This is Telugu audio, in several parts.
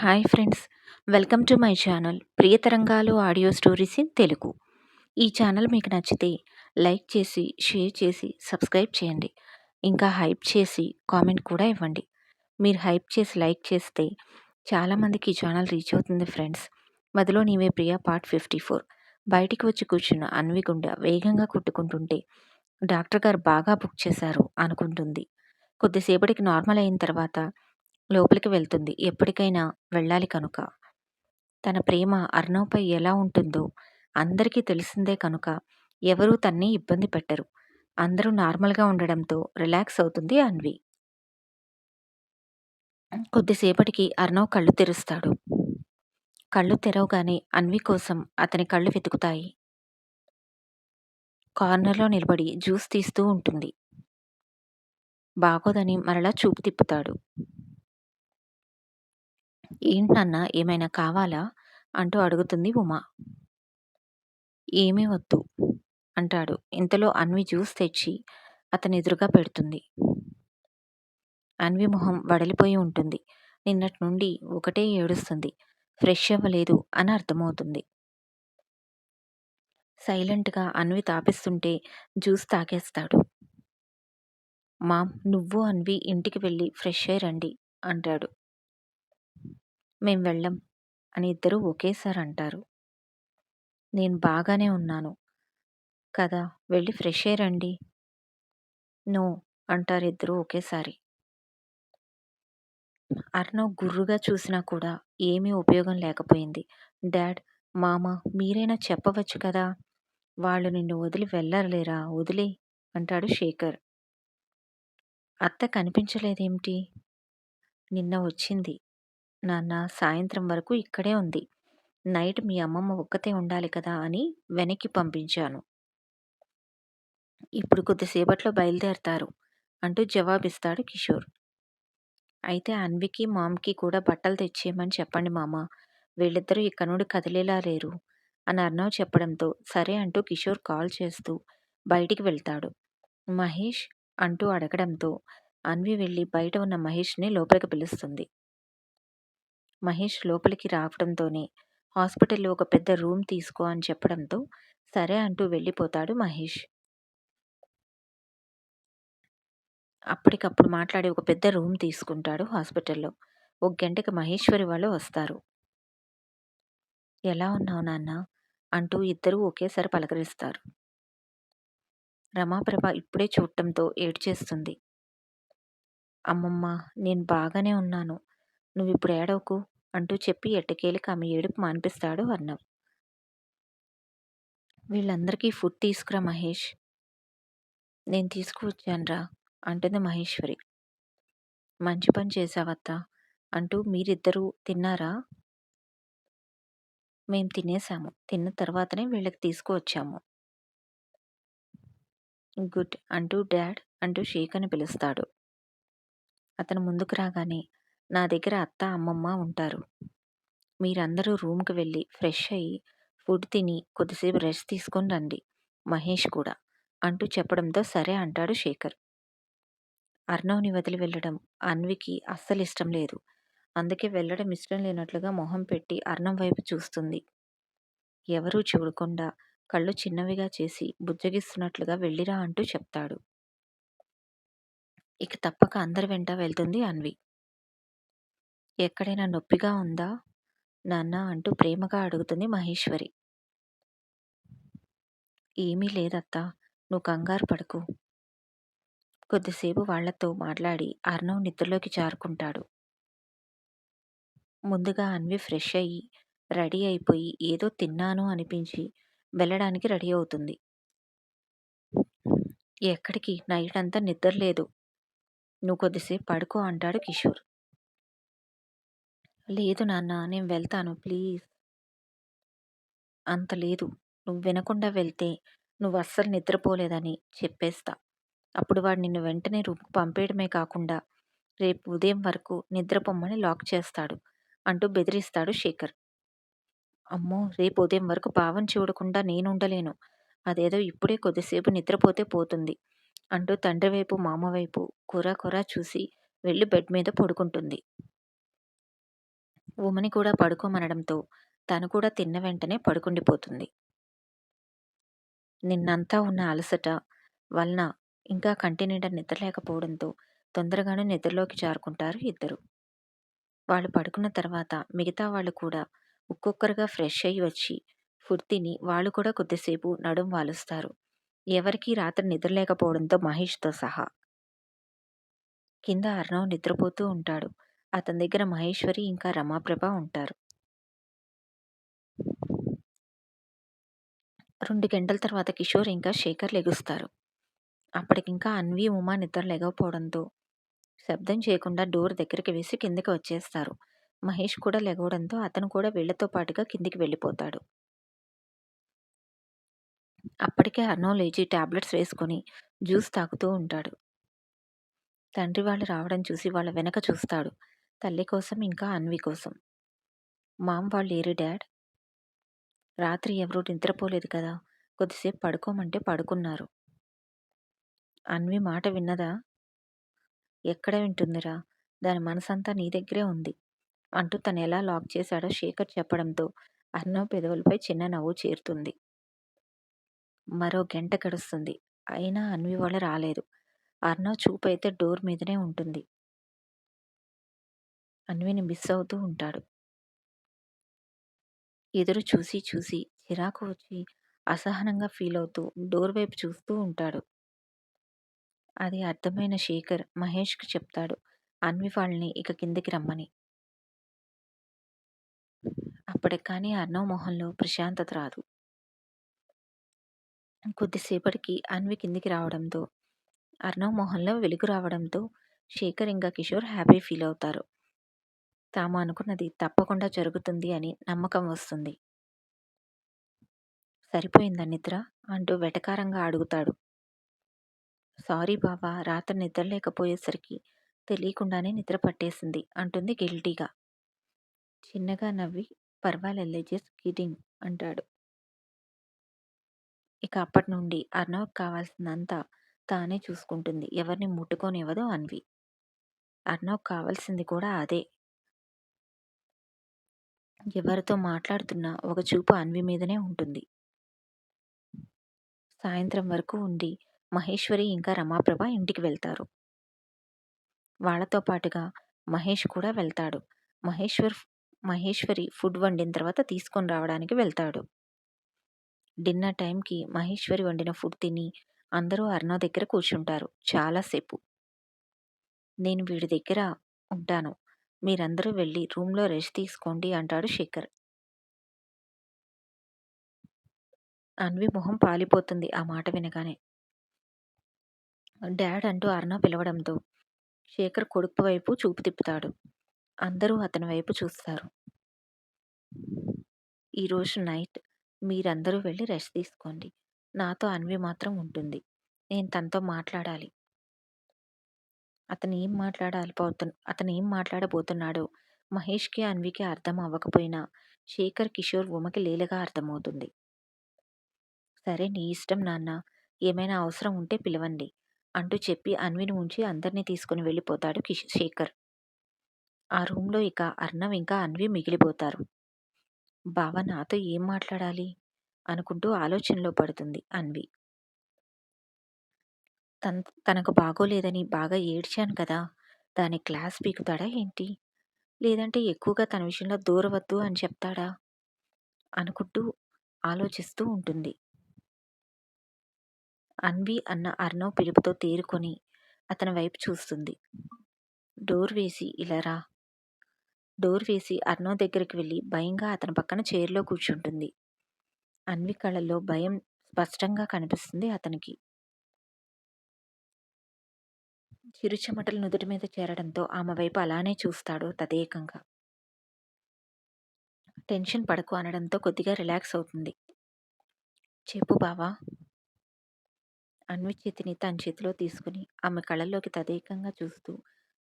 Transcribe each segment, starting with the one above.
Hi friends. Welcome to my channel Priyatarangalu audio stories in Telugu. ఈ ఛానల్ మీకు నచ్చితే లైక్ చేసి షేర్ చేసి సబ్స్క్రైబ్ చేయండి. ఇంకా హైప్ చేసి కామెంట్ కూడా ఇవ్వండి. మీరు హైప్ చేసి లైక్ చేస్తే చాలామందికి ఈ ఛానల్ రీచ్ అవుతుంది ఫ్రెండ్స్. మధ్యలో నీవే ప్రియ పార్ట్ ఫిఫ్టీ ఫోర్. బయటికి వచ్చి కూర్చున్న అన్వి గుండె వేగంగా కొట్టుకుంటుంటే డాక్టర్ గారు బాగా బుక్ చేశారు అనుకుంటుంది. కొద్దిసేపటికి నార్మల్ అయిన తర్వాత లోపలికి వెళ్తుంది. ఎప్పటికైనా వెళ్ళాలి కనుక. తన ప్రేమ అర్ణవ్పై ఎలా ఉంటుందో అందరికీ తెలిసిందే కనుక ఎవరూ తన్ని ఇబ్బంది పెట్టరు. అందరూ నార్మల్గా ఉండడంతో రిలాక్స్ అవుతుంది అన్వి. కొద్దిసేపటికి అర్ణవ్ కళ్ళు తెరుస్తాడు. కళ్ళు తెరవగానే అన్వి కోసం అతని కళ్ళు వెతుకుతాయి. కార్నర్లో నిలబడి జ్యూస్ తీస్తూ ఉంటుంది. బాగోదని మరలా చూపు తిప్పుతాడు. ఏంటన్నా ఏమైనా కావాలా? అంటూ అడుగుతుంది ఉమా. ఏమీ వద్దు అంటాడు. ఇంతలో అన్వి జ్యూస్ తెచ్చి అతని ఎదురుగా పెడుతుంది. అన్వి మొహం వడలిపోయి ఉంటుంది. నిన్నటి నుండి ఒకటే ఏడుస్తుంది. ఫ్రెష్ అవ్వలేదు అని అర్థమవుతుంది. సైలెంట్గా అన్వి తాపిస్తుంటే జ్యూస్ తాగేస్తాడు. మామ్ నువ్వు అన్వి ఇంటికి వెళ్ళి ఫ్రెష్ అయ్యి రండి అంటాడు. మేం వెళ్ళం అని ఇద్దరూ ఒకేసారి అంటారు నేను బాగానే ఉన్నాను. కదా వెళ్ళి ఫ్రెష్ ఎయిర్ రండి నో అంటారు ఇద్దరు ఒకేసారి. అర్ణవ్ గుర్రుగా చూసినా కూడా ఏమీ ఉపయోగం లేకపోయింది. డాడ్ మామ మీరైనా చెప్పవచ్చు కదా? వాళ్ళు నిన్ను వదిలి వెళ్ళలేరా? వదిలే అంటాడు శేఖర్. అత్త కనిపించలేదేమిటి? నిన్న వచ్చింది. నాన్న సాయంత్రం వరకు ఇక్కడే ఉంది. నైట్ మీ అమ్మమ్మ ఒక్కతే ఉండాలి కదా అని వెనక్కి పంపించాను. ఇప్పుడు కొద్దిసేపట్లో బయలుదేరతారు అంటూ జవాబిస్తాడు కిషోర్. అయితే అన్వికి మామ్కి కూడా బట్టలు తెచ్చేయమని చెప్పండి మామ. వీళ్ళిద్దరూ ఇక్కడ నుండి కదిలేలా లేరు అని అర్ణవ్ చెప్పడంతో సరే అంటూ కిషోర్ కాల్ చేస్తూ బయటికి వెళ్తాడు. మహేష్ అంటూ అడగడంతో అన్వి వెళ్ళి బయట ఉన్న మహేష్ని లోపలికి పిలుస్తుంది. మహేష్ లోపలికి రావడంతోనే హాస్పిటల్లో ఒక పెద్ద రూమ్ తీసుకో అని చెప్పడంతో సరే అంటూ వెళ్ళిపోతాడు మహేష్. అప్పటికప్పుడు మాట్లాడి ఒక పెద్ద రూమ్ తీసుకుంటాడు హాస్పిటల్లో. ఒక గంటకి మహేశ్వరి వాళ్ళు వస్తారు. ఎలా ఉన్నావు నాన్న? అంటూ ఇద్దరూ ఒకేసారి పలకరిస్తారు. రమాప్రభ ఇప్పుడే చూడటంతో ఏడ్చేస్తుంది. అమ్మమ్మ నేను బాగానే ఉన్నాను. నువ్వు ఇప్పుడు ఏడవకు అంటూ చెప్పి ఎట్టకేలికి ఆమె ఏడుపు మానిపిస్తాడు అర్ణవ్ వీళ్ళందరికీ ఫుడ్ తీసుకురా మహేష్. నేను తీసుకువచ్చానురా అంటుంది మహేశ్వరి. మంచి పని చేశావత్త అంటూ మీరిద్దరూ తిన్నారా? మేము తినేసాము తిన్న తర్వాతనే వీళ్ళకి తీసుకువచ్చాము. గుడ్ అంటూ డాడ్ అంటూ షేక్ అని పిలుస్తాడు. అతను ముందుకు రాగానే నా దగ్గర అత్త అమ్మమ్మ ఉంటారు. మీరందరూ రూమ్కి వెళ్ళి ఫ్రెష్ అయ్యి ఫుడ్ తిని కొద్దిసేపు రెస్ట్ తీసుకొని రండి. మహేష్ కూడా అంటూ చెప్పడంతో సరే అంటాడు శేఖర్. అర్ణవ్ని వదిలి వెళ్ళడం అన్వికి అస్సలు ఇష్టం లేదు. అందుకే వెళ్ళడం ఇష్టం లేనట్లుగా మొహం పెట్టి అర్ణం వైపు చూస్తుంది. ఎవరూ చూడకుండా కళ్ళు చిన్నవిగా చేసి బుజ్జగిస్తున్నట్లుగా వెళ్ళిరా అంటూ చెప్తాడు. ఇక తప్పక అందరి వెంట వెళ్తుంది అన్వి. ఎక్కడైనా నొప్పిగా ఉందా? నాన్న అంటూ ప్రేమగా అడుగుతుంది మహేశ్వరి. ఏమీ లేదత్తా నువ్వు కంగారు పడకు. కొద్దిసేపు వాళ్ళతో మాట్లాడి అర్ణవ్ నిద్రలోకి జారుకుంటాడు. ముందుగా అన్వి ఫ్రెష్ అయ్యి రెడీ అయిపోయి ఏదో తిన్నాను అనిపించి వెళ్ళడానికి రెడీ అవుతుంది. ఎక్కడికి? నైట్ అంతా నిద్ర లేదు. నువ్వు కొద్దిసేపు పడుకో అంటాడు కిషోర్. లేదు నాన్న నేను వెళ్తాను ప్లీజ్. అంత లేదు. నువ్వు వినకుండా వెళ్తే నువ్వు అస్సలు నిద్రపోలేదని చెప్పేస్తా. అప్పుడు వాడు నిన్ను వెంటనే రూమ్కు పంపేయడమే కాకుండా రేపు ఉదయం వరకు నిద్రపొమ్మని లాక్ చేస్తాడు అంటూ బెదిరిస్తాడు శేఖర్. అమ్మో! రేపు ఉదయం వరకు పావం చూడకుండా నేనుండలేను అదేదో ఇప్పుడే కొద్దిసేపు నిద్రపోతే పోతుంది అంటూ తండ్రి వైపు మామ వైపు కూర కూర చూసి వెళ్ళి బెడ్ మీద పడుకుంటుంది. ఉమని కూడా పడుకోమనడంతో తను కూడా తిన్న వెంటనే పడుకుండిపోతుంది. నిన్నంతా ఉన్న అలసట వలన ఇంకా కంటి నిండా నిద్రలేకపోవడంతో తొందరగానే నిద్రలోకి జారుకుంటారు ఇద్దరు. వాళ్ళు పడుకున్న తర్వాత మిగతా వాళ్ళు కూడా ఒక్కొక్కరుగా ఫ్రెష్ అయ్యి వచ్చి ఫుడ్ తిని వాళ్ళు కూడా కొద్దిసేపు నడుం వాలుస్తారు. ఎవరికీ రాత్రి నిద్రలేకపోవడంతో మహేష్‌తో సహా. కింద అర్ణవ్ నిద్రపోతూ ఉంటాడు. అతని దగ్గర మహేశ్వరి ఇంకా రమాప్రభ ఉంటారు. రెండు గంటల తర్వాత కిషోర్ ఇంకా శేఖర్ లెగుస్తారు. అప్పటికింకా అన్వి, ఉమా నిద్ర లెగవపోవడంతో శబ్దం చేయకుండా డోర్ దగ్గరికి వేసి కిందకి వచ్చేస్తారు. మహేష్ కూడా లెగవడంతో అతను కూడా వీళ్ళతో పాటుగా కిందికి వెళ్ళిపోతాడు. అప్పటికే అర్ణవ్ లేచి టాబ్లెట్స్ వేసుకొని జ్యూస్ తాగుతూ ఉంటాడు. తండ్రి వాళ్ళు రావడం చూసి వాళ్ళ వెనక చూస్తాడు. తల్లి కోసం ఇంకా అన్వి కోసం. మామ్ వాళ్ళేరి డాడ్? రాత్రి ఎవరూ నిద్రపోలేదు కదా! కొద్దిసేపు పడుకోమంటే పడుకున్నారు. అన్వి మాట విన్నదా? ఎక్కడ వింటుందిరా? దాని మనసంతా నీ దగ్గరే ఉంది. అంటూ తను ఎలా లాక్ చేశాడో శేఖర్ చెప్పడంతో అర్ణవ్ పెదవులపై చిన్న నవ్వు చేరుతుంది. మరో గంట గడుస్తుంది. అయినా అన్వి వాళ్ళు రాలేదు. అర్ణవ్ చూపయితే డోర్ మీదనే ఉంటుంది. అన్విని మిస్ అవుతూ ఉంటాడు. ఎదురు చూసి చూసి చిరాకు వచ్చి అసహనంగా ఫీల్ అవుతూ డోర్ వైపు చూస్తూ ఉంటాడు. అది అర్థమైన శేఖర్ మహేష్‌కి చెప్తాడు అన్వి వాళ్ళని ఇక కిందకి రమ్మని. అప్పటికి కానీ అర్ణవ్ మొహంలో ప్రశాంతత రాదు. కొద్దిసేపటికి అన్వి కిందికి రావడంతో అర్ణవ్ మొహంలో వెలుగు రావడంతో శేఖర్ ఇంకా కిషోర్ హ్యాపీ ఫీల్ అవుతారు. తాము అనుకున్నది తప్పకుండా జరుగుతుంది అని నమ్మకం వస్తుంది. సరిపోయిందా నిద్ర? అంటూ వెటకారంగా అడుగుతాడు. సారీ బాబా రాత్రి నిద్ర లేకపోయేసరికి తెలియకుండానే నిద్ర పట్టేసింది అంటుంది గిల్టీగా. చిన్నగా నవ్వి పర్వాలేదు జస్ట్ కిడింగ్ అంటాడు. ఇక అప్పటి నుండి అర్ణవ్‌కి కావాల్సిందంతా తానే చూసుకుంటుంది. ఎవరిని ముట్టుకోనివ్వదు అన్వి. అర్ణవ్ కావాల్సింది కూడా అదే. ఎవరితో మాట్లాడుతున్నా ఒక చూపు అన్వి మీదనే ఉంటుంది. సాయంత్రం వరకు ఉండి మహేశ్వరి ఇంకా రమాప్రభ ఇంటికి వెళ్తారు. వాళ్ళతో పాటుగా మహేష్ కూడా వెళ్తాడు. మహేశ్వర్ మహేశ్వరి ఫుడ్ వండిన తర్వాత తీసుకొని రావడానికి వెళ్తాడు. డిన్నర్ టైంకి మహేశ్వరి వండిన ఫుడ్ తిని అందరూ అర్ణో దగ్గర కూర్చుంటారు చాలా సేపు. నేను వీడి దగ్గర ఉంటాను. మీరందరూ వెళ్ళి రూమ్‌లో రెస్ట్ తీసుకోండి అంటాడు శేఖర్. అన్వి మొహం పాలిపోతుంది ఆ మాట వినగానే. డాడ్ అంటూ అర్ణ పిలవడంతో శేఖర్ కొడుకు వైపు చూపు తిప్పుతాడు. అందరూ అతని వైపు చూస్తారు. ఈరోజు నైట్ మీరందరూ వెళ్ళి రెస్ట్ తీసుకోండి. నాతో అన్వి మాత్రం ఉంటుంది. నేను తనతో మాట్లాడాలి. అతను ఏం మాట్లాడాలిపోతు అతను ఏం మాట్లాడబోతున్నాడో మహేష్‌కి, అన్వికి అర్థం అవ్వకపోయినా శేఖర్, కిషోర్, ఉమకి లీలగా అర్థమవుతుంది. సరే నీ ఇష్టం నాన్న. ఏమైనా అవసరం ఉంటే పిలవండి అంటూ చెప్పి అన్విని ఉంచి అందరినీ తీసుకొని వెళ్ళిపోతాడు కిష్ శేఖర్. ఆ రూమ్‌లో ఇక అర్ణవ్ ఇంకా అన్వి మిగిలిపోతారు. బావ నాతో ఏం మాట్లాడాలి? అనుకుంటూ ఆలోచనలో పడుతుంది అన్వి. తన్ తనకు బాగోలేదని బాగా ఏడ్చాను కదా! దాని క్లాస్ పీకుతాడా ఏంటి? లేదంటే ఎక్కువగా తన విషయంలో దూరవద్దు అని చెప్తాడా? అనుకుంటూ ఆలోచిస్తూ ఉంటుంది. అన్వి అన్న అర్ణవ్ పిలుపుతో తేరుకొని అతని వైపు చూస్తుంది. డోర్ వేసి ఇలా రా! డోర్ వేసి అర్ణవ్ దగ్గరికి వెళ్ళి భయంగా అతని పక్కన చైర్‌లో కూర్చుంటుంది. అన్వి కళ్ళల్లో భయం స్పష్టంగా కనిపిస్తుంది అతనికి. చిరుచెమటలు నుదుటి మీద చేరడంతో ఆమె వైపు అలానే చూస్తాడు తదేకంగా. టెన్షన్ పడకు అనడంతో కొద్దిగా రిలాక్స్ అవుతుంది. చెప్పు బావా! అన్వి చేతిని తన చేతిలో తీసుకుని ఆమె కళ్ళల్లోకి తదేకంగా చూస్తూ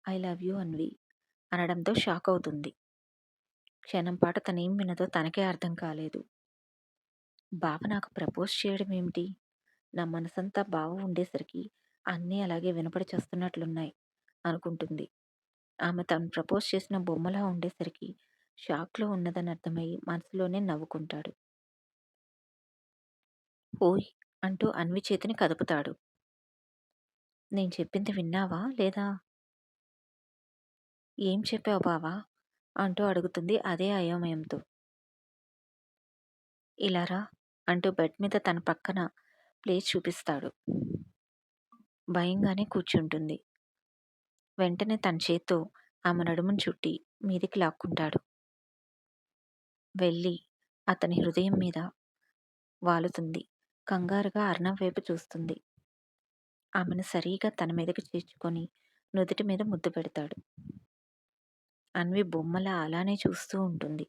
ఐ లవ్ యూ అన్వి అనడంతో షాక్ అవుతుంది. క్షణం పాటు తనేం విన్నదో తనకే అర్థం కాలేదు. బావ నాకు ప్రపోజ్ చేయడం ఏమిటి? నా మనసంతా బావ ఉండేసరికి అన్నీ అలాగే వినపడి చస్తున్నట్లున్నాయి అనుకుంటుంది. ఆమె తను ప్రపోజ్ చేసిన బొమ్మలా ఉండేసరికి షాక్‌లో ఉన్నదని అర్థమై మనసులోనే నవ్వుకుంటాడు. ఓయ్! అంటూ అన్వి చేతిని కదుపుతాడు. నేను చెప్పింది విన్నావా లేదా? ఏం చెప్పావు బావా? అంటూ అడుగుతుంది అదే అయోమయంతో. ఇలారా అంటూ బెడ్ మీద తన పక్కన ప్లేస్ చూపిస్తాడు. భయంగానే కూర్చుంటుంది. వెంటనే తన చేత్తో ఆమె నడుమును చుట్టి మీదికి లాక్కుంటాడు. వెళ్ళి అతని హృదయం మీద వాలుతుంది. కంగారుగా అర్ణవ్ వైపు చూస్తుంది. ఆమెను సరిగా తన మీదకి చేర్చుకొని నుదుటి మీద ముద్దు పెడతాడు. అన్వి బొమ్మలా అలానే చూస్తూ ఉంటుంది.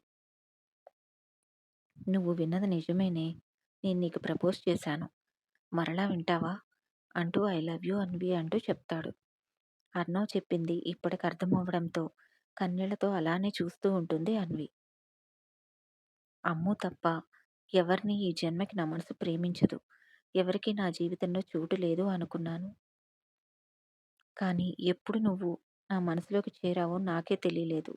నువ్వు విన్నది నిజమేనే. నేను నీకు ప్రపోజ్ చేశాను. మరలా వింటావా? అంటూ ఐ లవ్ యూ అన్వి అంటూ చెప్తాడు. అర్ణవ్ చెప్పింది ఇప్పటికి అర్థమవ్వడంతో కన్నీళ్ళతో అలానే చూస్తూ ఉంటుంది అన్వి. అమ్ము తప్ప ఎవరిని ఈ జన్మకి నా మనసు ప్రేమించదు. ఎవరికి నా జీవితంలో చోటు లేదు అనుకున్నాను. కానీ ఎప్పుడు నువ్వు నా మనసులోకి చేరావో నాకే తెలియలేదు.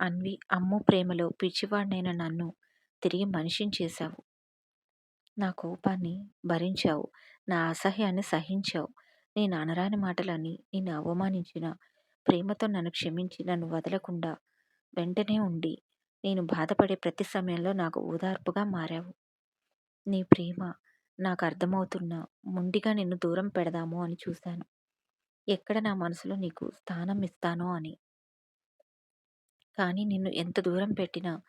అన్వి అమ్ము ప్రేమలో పిచ్చివాడినైన నన్ను తిరిగి మనిషిని చేశావు. నా కోపాన్ని భరించావు. నా అసహ్యాన్ని సహించావు. నేను అనరాని మాటలని నిన్ను అవమానించిన ప్రేమతో నన్ను క్షమించి నన్ను వదలకుండా వెంటనే ఉండి నేను బాధపడే ప్రతి సమయంలో నాకు ఓదార్పుగా మారావు. నీ ప్రేమ నాకు అర్థమవుతున్నా మొండిగా నిన్ను దూరం పెడదాము అని చూశాను. ఎక్కడ నా మనసులో నీకు స్థానం ఇస్తానో అని. కానీ నిన్ను ఎంత దూరం పెట్టినా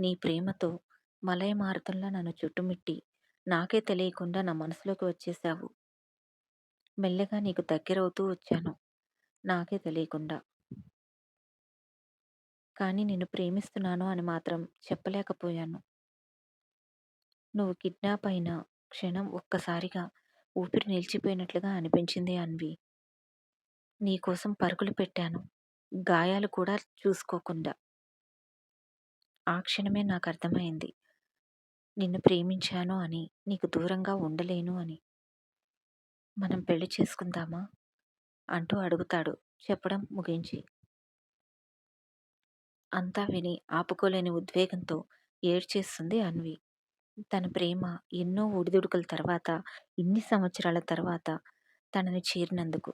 నీ ప్రేమతో మలయమారుతంలా నన్ను చుట్టుముట్టి నాకే తెలియకుండా నా మనసులోకి వచ్చేశావు. మెల్లగా నీకు దగ్గరవుతూ వచ్చాను. నాకే తెలియకుండా. కానీ నిన్ను ప్రేమిస్తున్నాను అని మాత్రం చెప్పలేకపోయాను. నువ్వు కిడ్నాప్ అయిన క్షణం ఒక్కసారిగా ఊపిరి నిలిచిపోయినట్లుగా అనిపించింది అన్వి. నీకోసం పరుగులు పెట్టాను. గాయాలు కూడా చూసుకోకుండా. ఆ క్షణమే నాకు అర్థమైంది. నిన్ను ప్రేమించాను అని, నీకు దూరంగా ఉండలేను అని. మనం పెళ్ళి చేసుకుందామా? అంటూ అడుగుతాడు చెప్పడం ముగించి. అంతా విని ఆపుకోలేని ఉద్వేగంతో ఏడ్చేస్తుంది అన్వి. తన ప్రేమ ఎన్నో ఒడిదుడుకుల తర్వాత, ఇన్ని సంవత్సరాల తర్వాత తనని చేరినందుకు.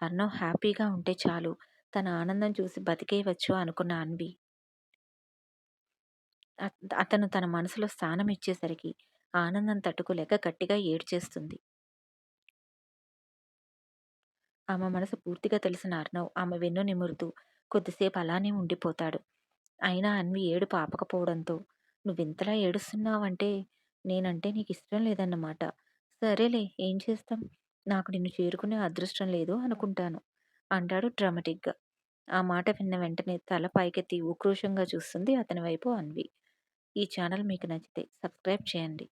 అన్నో హ్యాపీగా ఉంటే చాలు తన ఆనందం చూసి బతికేయవచ్చు అనుకున్న అన్వి. అత్ అతను తన మనసులో స్థానం ఇచ్చేసరికి ఆనందం తట్టుకోలేక గట్టిగా ఏడ్చేస్తుంది. ఆమె మనసు పూర్తిగా తెలిసిన అర్ణవ్ ఆమె వెన్ను నిమురుతూ కొద్దిసేపు అలానే ఉండిపోతాడు. అయినా అన్వి ఏడు పాపకపోవడంతో నువ్వింతలా ఏడుస్తున్నావంటే నేనంటే నీకు ఇష్టం లేదన్నమాట. సరేలే ఏం చేస్తాం. నాకు నిన్ను చేరుకునే అదృష్టం లేదు అనుకుంటాను అంటాడు డ్రామాటిక్‌గా. ఆ మాట విన్న వెంటనే తల పైకెత్తి ఉక్రోషంగా చూస్తుంది అతని వైపు అన్వి. ఈ ఛానల్ మీకు నచ్చితే సబ్స్క్రైబ్ చేయండి.